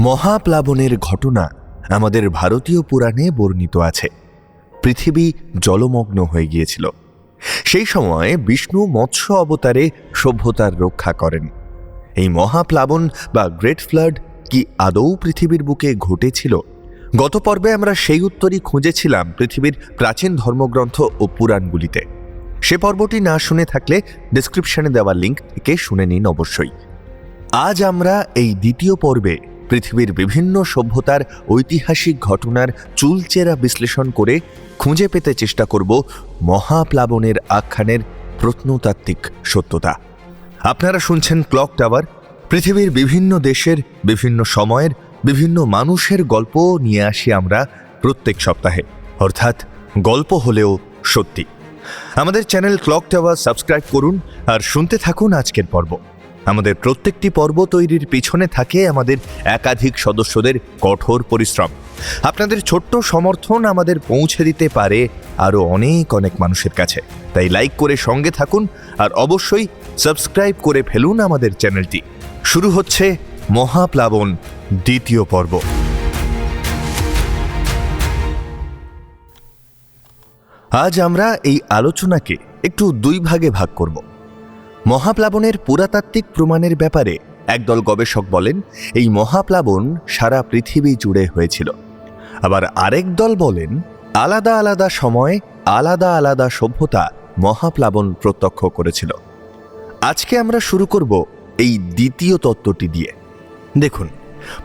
মহাপ্লাবনের ঘটনা আমাদের ভারতীয় পুরাণে বর্ণিত আছে। পৃথিবী জলমগ্ন হয়ে গিয়েছিল। সেই সময় বিষ্ণু মৎস্য অবতারে সভ্যতার রক্ষা করেন। এই মহাপ্লাবন বা গ্রেট ফ্লাড কি আদৌ পৃথিবীর বুকে ঘটেছিল? গত পর্বে আমরা সেই উত্তরই খুঁজেছিলাম পৃথিবীর প্রাচীন ধর্মগ্রন্থ ও পুরাণগুলিতে। সে পর্বটি না শুনে থাকলে ডিসক্রিপশনে দেওয়া লিঙ্ক থেকে শুনে নিন অবশ্যই। আজ আমরা এই দ্বিতীয় পর্বে পৃথিবীর বিভিন্ন সভ্যতার ঐতিহাসিক ঘটনার চুলচেরা বিশ্লেষণ করে খুঁজে পেতে চেষ্টা করব মহাপ্লাবনের আখ্যানের প্রত্নতাত্ত্বিক সত্যতা। আপনারা শুনছেন ক্লক টাওয়ার, পৃথিবীর বিভিন্ন দেশের, বিভিন্ন সময়ের, বিভিন্ন মানুষের গল্প নিয়ে আসি আমরা প্রত্যেক সপ্তাহে। অর্থাৎ গল্প হলেও সত্যি। আমাদের চ্যানেল ক্লক টাওয়ার সাবস্ক্রাইব করুন আর শুনতে থাকুন আজকের পর্ব। আমাদের প্রত্যেকটি পর্ব তৈরির পিছনে থাকে আমাদের একাধিক সদস্যদের কঠোর পরিশ্রম। আপনাদের ছোট্ট সমর্থন আমাদের পৌঁছে দিতে পারে আরও অনেক অনেক মানুষের কাছে। তাই লাইক করে সঙ্গে থাকুন আর অবশ্যই সাবস্ক্রাইব করে ফেলুন আমাদের চ্যানেলটি। শুরু হচ্ছে মহাপ্লাবন দ্বিতীয় পর্ব। আজ আমরা এই আলোচনাকে একটু দুই ভাগে ভাগ করব। মহাপ্লাবনের পুরাতাত্ত্বিক প্রমাণের ব্যাপারে একদল গবেষক বলেন, এই মহাপ্লাবন সারা পৃথিবী জুড়ে হয়েছিল। আবার আরেক দল বলেন, আলাদা আলাদা সময়, আলাদা আলাদা সভ্যতা মহাপ্লাবন প্রত্যক্ষ করেছিল। আজকে আমরা শুরু করব এই দ্বিতীয় তত্ত্বটি দিয়ে। দেখুন,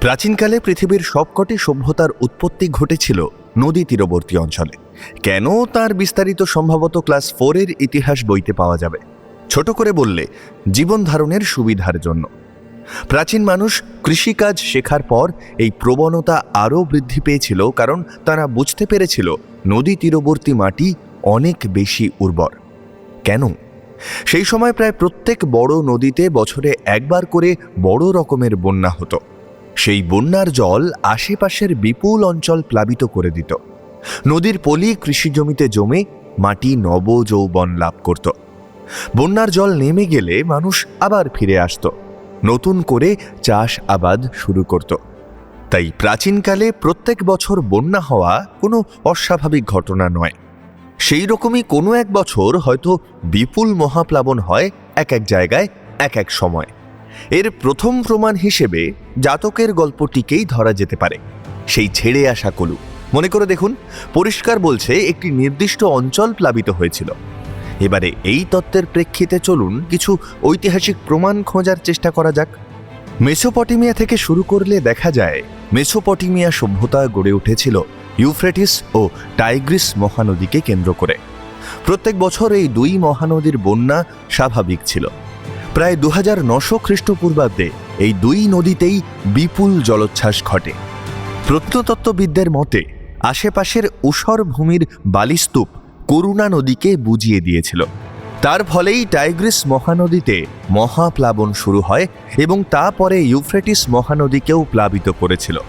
প্রাচীনকালে পৃথিবীর সবকটি সভ্যতার উৎপত্তি ঘটেছিল নদী তীরবর্তী অঞ্চলে। কেন তার বিস্তারিত সম্ভবত ক্লাস ফোরের ইতিহাস বইতে পাওয়া যাবে? ছোট করে বললে, জীবন ধারণের সুবিধার জন্য। প্রাচীন মানুষ কৃষিকাজ শেখার পর এই প্রবণতা আরও বৃদ্ধি পেয়েছিল কারণ তারা বুঝতে পেরেছিল নদী তীরবর্তী মাটি অনেক বেশি উর্বর। কেন? সেই সময় প্রায় প্রত্যেক বড় নদীতে বছরে একবার করে বড় রকমের বন্যা হতো। সেই বন্যার জল আশেপাশের বিপুল অঞ্চল প্লাবিত করে দিত। নদীর পলি কৃষিজমিতে জমে মাটি নবযৌবন লাভ করত। বন্যার জল নেমে গেলে মানুষ আবার ফিরে আসত। নতুন করে চাষ আবাদ শুরু করত। তাই প্রাচীনকালে প্রত্যেক বছর বন্যা হওয়া কোনো অস্বাভাবিক ঘটনা নয়। সেই রকমই কোনো এক বছর হয়তো বিপুল মহাপ্লাবন হয় এক এক জায়গায়, এক এক সময়। এর প্রথম প্রমাণ হিসেবে জাতকের গল্পটিকেই ধরা যেতে পারে। সেই ছেড়ে আসা কলু। মনে করে দেখুন, পরিষ্কার বলছে একটি নির্দিষ্ট অঞ্চল প্লাবিত হয়েছিল। এবারে এই তত্ত্বের প্রেক্ষিতে চলুন কিছু ঐতিহাসিক প্রমাণ খোঁজার চেষ্টা করা যাক। মেসোপটেমিয়া থেকে শুরু করলে দেখা যায়, মেসোপটেমিয়া সভ্যতা গড়ে উঠেছিল ইউফ্রেটিস ও টাইগ্রিস মহানদীকে কেন্দ্র করে। প্রত্যেক বছর এই দুই মহানদীর বন্যা স্বাভাবিক ছিল। প্রায় দু হাজার নশো খ্রিস্টপূর্বাব্দে এই দুই নদীতেই বিপুল জলোচ্ছ্বাস ঘটে। প্রত্নতত্ত্ববিদদের মতে, আশেপাশের ঊষর ভূমির বালিস্তূপ করুণা নদীকে বুঝিয়ে দিয়েছিল। তার ফলেই টাইগ্রিস মহানদীতে মহাপ্লাবন শুরু হয় এবং তা পরে ইউফ্রেটিস মহানদীকেও প্লাবিত করেছিল।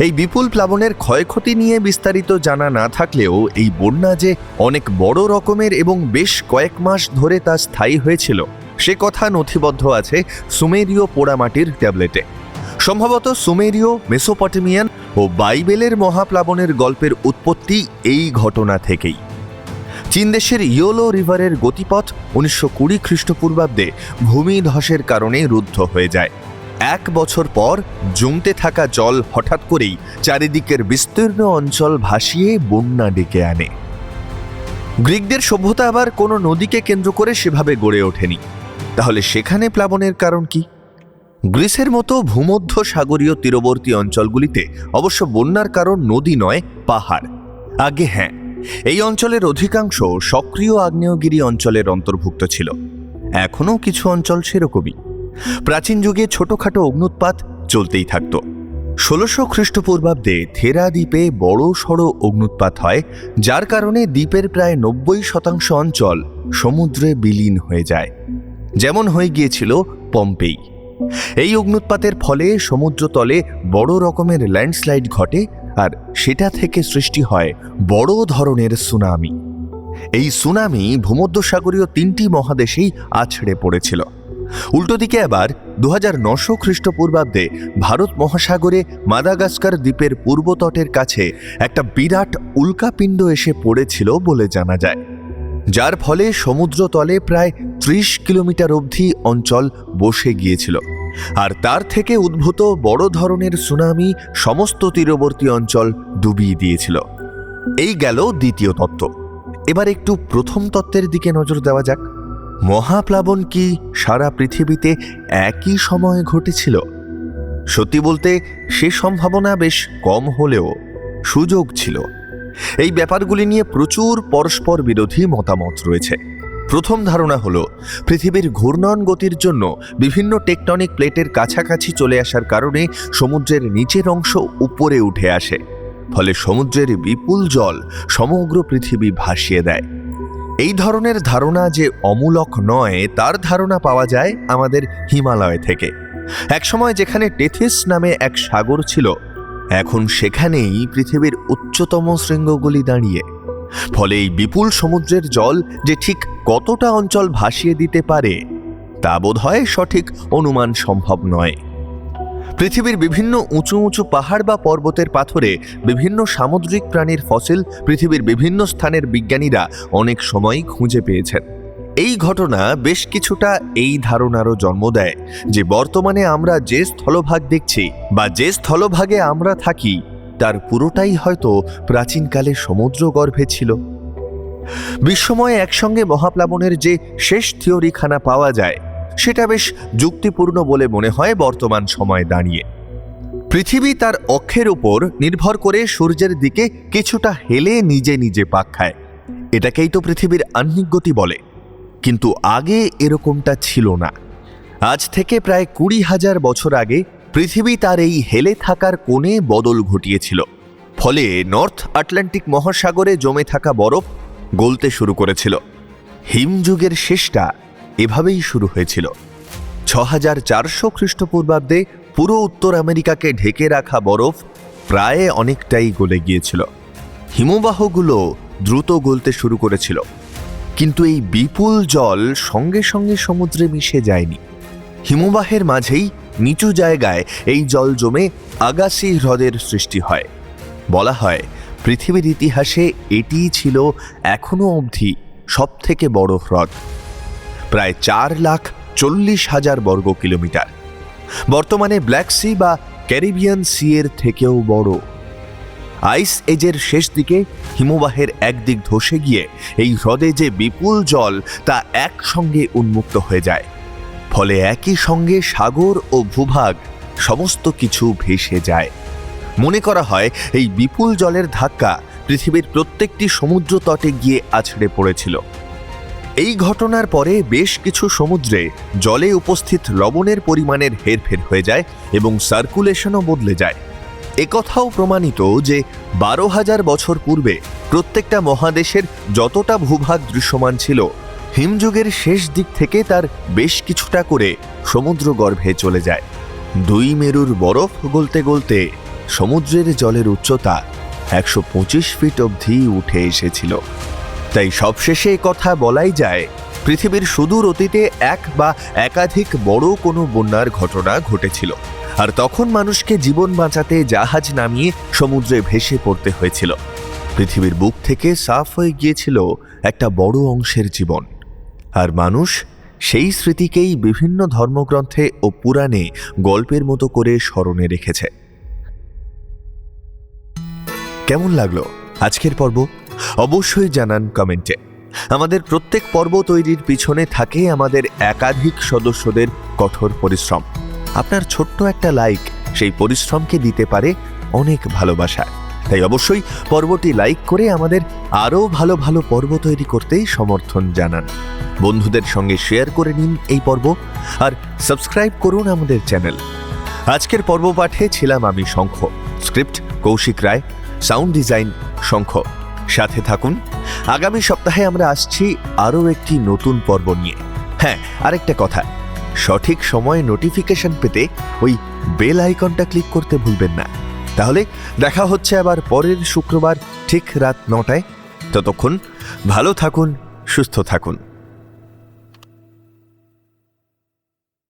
এই বিপুল প্লাবনের ক্ষয়ক্ষতি নিয়ে বিস্তারিত জানা না থাকলেও এই বন্যা যে অনেক বড় রকমের এবং বেশ কয়েক মাস ধরে তা স্থায়ী হয়েছিল, সে কথা নথিবদ্ধ আছে সুমেরীয় পোড়ামাটির ট্যাবলেটে। সম্ভবত সুমেরীয়, মেসোপটেমিয়ান ও বাইবেলের মহাপ্লাবনের গল্পের উৎপত্তি এই ঘটনা থেকেই। চীন দেশের ইয়োলো রিভারের গতিপথ উনিশশো কুড়ি খ্রিস্টপূর্বাব্দে ভূমিধসের কারণে রুদ্ধ হয়ে যায়। এক বছর পর জমতে থাকা জল হঠাৎ করেই চারিদিকের বিস্তীর্ণ অঞ্চল ভাসিয়ে বন্যা ডেকে আনে। গ্রিকদের সভ্যতা আবার কোনো নদীকে কেন্দ্র করে সেভাবে গড়ে ওঠেনি। তাহলে সেখানে প্লাবনের কারণ কি? গ্রিসের মতো ভূমধ্য সাগরীয় তীরবর্তী অঞ্চলগুলিতে অবশ্য বন্যার কারণ নদী নয়, পাহাড়। আগে হ্যাঁ এই অঞ্চলের অধিকাংশ সক্রিয় আগ্নেয়গিরি অঞ্চলের অন্তর্ভুক্ত ছিল। এখনও কিছু অঞ্চল সেরকমই। প্রাচীন যুগে ছোটখাটো অগ্নুৎপাত চলতেই থাকত। ষোলোশো খ্রিস্টপূর্বাব্দে থেরা দ্বীপে বড় সড়ো অগ্নুৎপাত হয়, যার কারণে দ্বীপের প্রায় নব্বই শতাংশ অঞ্চল সমুদ্রে বিলীন হয়ে যায়। যেমন হয়ে গিয়েছিল পম্পেই। এই অগ্নুৎপাতের ফলে সমুদ্রতলে বড় রকমের ল্যান্ডস্লাইড ঘটে আর সেটা থেকে সৃষ্টি হয় বড় ধরনের সুনামি। এই সুনামি ভূমধ্যসাগরীয় তিনটি মহাদেশেই আছড়ে পড়েছিল। উল্টো দিকে আবার দু হাজার নশো খ্রিস্টপূর্বাব্দে ভারত মহাসাগরে মাদাগাস্কার দ্বীপের পূর্ব তটের কাছে একটা বিরাট উল্কাপিণ্ড এসে পড়েছিল বলে জানা যায়। যার ফলে সমুদ্রতলে প্রায় ত্রিশ কিলোমিটার অবধি অঞ্চল বসে গিয়েছিল। আর তার থেকে উদ্ভূত বড় ধরনের সুনামি সমস্ত তীরবর্তী অঞ্চল ডুবিয়ে দিয়েছিল। এই গেল দ্বিতীয় তত্ত্ব। এবার একটু প্রথম তত্ত্বের দিকে নজর দেওয়া যাক। মহাপ্লাবন কি সারা পৃথিবীতে একই সময়ে ঘটেছিল? সত্যি বলতে, সে সম্ভাবনা বেশ কম হলেও সুযোগ ছিল। এই ব্যাপারগুলি নিয়ে প্রচুর পরস্পর বিরোধী মতামত রয়েছে। প্রথম ধারণা হলো, পৃথিবীর ঘূর্ণন গতির জন্য বিভিন্ন টেকটনিক প্লেটের কাছাকাছি চলে আসার কারণে সমুদ্রের নিচের অংশ উপরে উঠে আসে। ফলে সমুদ্রের বিপুল জল সমগ্র পৃথিবী ভাসিয়ে দেয়। এই ধরনের ধারণা যে অমূলক নয়, তার ধারণা পাওয়া যায় আমাদের হিমালয় থেকে। একসময় যেখানে টেথিস নামে এক সাগর ছিল, এখন সেখানেই পৃথিবীর উচ্চতম শৃঙ্গগুলি দাঁড়িয়ে ফলে এই বিপুল সমুদ্রের জল যে ঠিক কতটা অঞ্চল ভাসিয়ে দিতে পারে, তা বোধহয় সঠিক অনুমান সম্ভব নয়। পৃথিবীর বিভিন্ন উঁচু উঁচু পাহাড় বা পর্বতের পাথরে বিভিন্ন সামুদ্রিক প্রাণীর ফসিল পৃথিবীর বিভিন্ন স্থানের বিজ্ঞানীরা অনেক সময়ই খুঁজে পেয়েছেন। এই ঘটনা বেশ কিছুটা এই ধারণারও জন্ম দেয় যে বর্তমানে আমরা যে স্থলভাগ দেখছি বা যে স্থলভাগে আমরা থাকি তার পুরোটাই হয়তো প্রাচীনকালে সমুদ্র গর্ভে ছিল। বিশ্বময় একসঙ্গে মহাপ্লাবনের যে শেষ থিওরিখানা পাওয়া যায়, সেটা বেশ যুক্তিপূর্ণ বলে মনে হয় বর্তমান সময়ে দাঁড়িয়ে। পৃথিবী তার অক্ষের উপর নির্ভর করে সূর্যের দিকে কিছুটা হেলে নিজে নিজে পাক খায়। এটাকেই তো পৃথিবীর আহ্নিক গতি বলে। কিন্তু আগে এরকমটা ছিল না। আজ থেকে প্রায় কুড়ি হাজার বছর আগে পৃথিবী তার এই হেলে থাকার কোণে বদল ঘটিয়েছিল। ফলে নর্থ আটলান্টিক মহাসাগরে জমে থাকা বরফ গলতে শুরু করেছিল। হিমযুগের শেষটা এভাবেই শুরু হয়েছিল। ছ হাজার চারশো খ্রিস্টপূর্বাব্দে পুরো উত্তর আমেরিকাকে ঢেকে রাখা বরফ প্রায় অনেকটাই গলে গিয়েছিল। হিমবাহগুলো দ্রুত গলতে শুরু করেছিল। কিন্তু এই বিপুল জল সঙ্গে সঙ্গে সমুদ্রে মিশে যায়নি। হিমবাহের মাঝেই নিচু জায়গায় এই জল জমে আগাসি হ্রদের সৃষ্টি হয়। বলা হয়, পৃথিবীর ইতিহাসে এটিই ছিল এখনও অবধি সবথেকে বড় হ্রদ। প্রায় চার লাখ চল্লিশ হাজার বর্গ কিলোমিটার। বর্তমানে ব্ল্যাক সি বা ক্যারিবিয়ান সি এর থেকেও বড়। আইস এজের শেষ দিকে হিমবাহের একদিক ধসে গিয়ে এই হ্রদে যে বিপুল জল তা একসঙ্গে উন্মুক্ত হয়ে যায়। ফলে একই সঙ্গে সাগর ও ভূভাগ সমস্ত কিছু ভেসে যায়। মনে করা হয়, এই বিপুল জলের ধাক্কা পৃথিবীর প্রত্যেকটি সমুদ্র তটে গিয়ে আছড়ে পড়েছিল। এই ঘটনার পরে বেশ কিছু সমুদ্রে জলে উপস্থিত লবণের পরিমাণের হেরফের হয়ে যায় এবং সার্কুলেশনও বদলে যায়। একথাও প্রমাণিত যে বারো হাজার বছর পূর্বে প্রত্যেকটা মহাদেশের যতটা ভূভাগ দৃশ্যমান ছিল হিমযুগের শেষ দিক থেকে তার বেশ কিছুটা করে সমুদ্র গর্ভে চলে যায়। দুই মেরুর বরফ গলতে গলতে সমুদ্রের জলের উচ্চতা একশো পঁচিশ ফিট অবধি উঠে এসেছিল। তাই সবশেষে কথা বলাই যায়, পৃথিবীর সুদূর অতীতে এক বা একাধিক বড় কোনো বন্যার ঘটনা ঘটেছিল। আর তখন মানুষকে জীবন বাঁচাতে জাহাজ নামিয়ে সমুদ্রে ভেসে পড়তে হয়েছিল। পৃথিবীর বুক থেকে সাফ হয়ে গিয়েছিল একটা বড় অংশের জীবন। আর মানুষ সেই স্মৃতিকেই বিভিন্ন ধর্মগ্রন্থে ও পুরাণে গল্পের মতো করে স্মরণে রেখেছে। কেমন লাগল আজকের পর্ব? অবশ্যই জানান কমেন্টে। আমাদের প্রত্যেক পর্ব তৈরির পিছনে থাকে আমাদের একাধিক সদস্যদের কঠোর পরিশ্রম। আপনার ছোট্ট একটা লাইক সেই পরিশ্রমকে দিতে পারে অনেক ভালোবাসা। তাই অবশ্যই পর্বটি লাইক করে আমাদের আরও ভালো ভালো পর্ব তৈরি করতেই সমর্থন জানান। বন্ধুদের সঙ্গে শেয়ার করে নিন এই পর্ব আর সাবস্ক্রাইব করুন আমাদের চ্যানেল আজকের পর্ব পাঠে ছিলাম আমি Shankha script Kaushik Roy sound design Shankha. সাথে থাকুন, আগামী সপ্তাহে আমরা আসছি আরও একটি নতুন পর্ব নিয়ে। হ্যাঁ আরেকটা কথা, সঠিক সময়ে নোটিফিকেশন পেতে ওই বেল আইকনটা ক্লিক করতে ভুলবেন না। তাহলে দেখা হচ্ছে আবার পরের শুক্রবার ঠিক রাত নটায়। ততক্ষণ ভালো থাকুন, সুস্থ থাকুন।